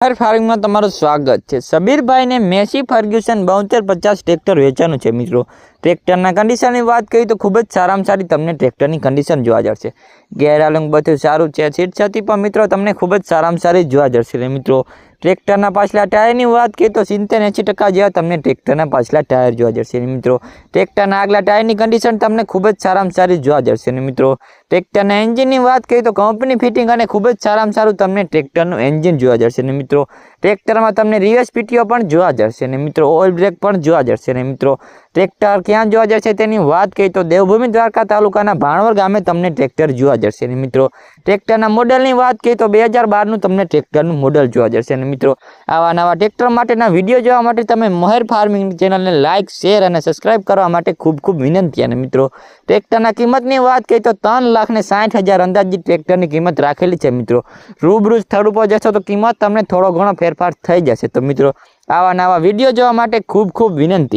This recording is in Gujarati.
હર ફાર્મિંગમાં તમારું સ્વાગત છે. સબીરભાઈને મેસી ફર્ગ્યુસન બોતેર પચાસ ટ્રેક્ટર વેચવાનું છે મિત્રો. ટ્રેક્ટરના કન્ડિશનની વાત કરીએ તો ખૂબ જ સારામાં સારી તમને ટ્રેક્ટરની કન્ડિશન જોવા જશે ગેરાલુંગ બધું સારું છે. સીટ છતી પણ મિત્રો તમને ખૂબ જ સારામાં સારી જોવા જશે મિત્રો. ટ્રેક્ટરના પાછલા ટાયરની વાત કરીએ તો સિત્તેર એંસી ટકા જેવા તમને ટ્રેક્ટરના પાછલા ટાયર જોવા જશે મિત્રો. ટ્રેક્ટરના આગલા ટાયરની કન્ડિશન તમને ખૂબ જ સારામાં સારી જોવા જશે મિત્રો. ટ્રેક્ટરના એન્જિનની વાત કરીએ તો કંપની ફિટિંગ અને ખૂબ જ સારામાં સારું તમને ટ્રેક્ટરનું એન્જિન જોવા જશે ને મિત્રો. ટ્રેક્ટરમાં તમને રિવર્સ પીટીઓ પણ જોવા જશે ને મિત્રો. ઓઇલ બ્રેક પણ જોવા જશે ને મિત્રો. ટ્રેક્ટર ક્યાં જોવા જશે તેની વાત કરીએ તો દેવભૂમિ દ્વારકા તાલુકાના ભાણવર ગામે તમને ટ્રેક્ટર જોવા જશે ને મિત્રો. ટ્રેક્ટરના મોડલની વાત કરીએ તો બે હજાર બારનું તમને ટ્રેક્ટરનું મોડલ જોવા જશે ને મિત્રો. આવા નવા ટ્રેક્ટર માટેના વીડિયો જોવા માટે તમે મહેર ફાર્મિંગ ચેનલને લાઇક શેર અને સબસ્ક્રાઇબ કરવા માટે ખૂબ ખૂબ વિનંતી અને મિત્રો. ટ્રેક્ટરના કિંમતની વાત કરીએ તો ત્રણ લાખ ને સાઠ હજાર અંદાજિત ટ્રેક્ટરની કિંમત રાખેલી છે, મિત્રો. રૂબરૂ સ્થળ ઉપર જશો તો કિંમત તમને થોડો ઘણો ફેરફાર થઈ જશે. તો મિત્રો, આવા નવા વીડિયો જોવા માટે ખૂબ ખૂબ વિનંતી.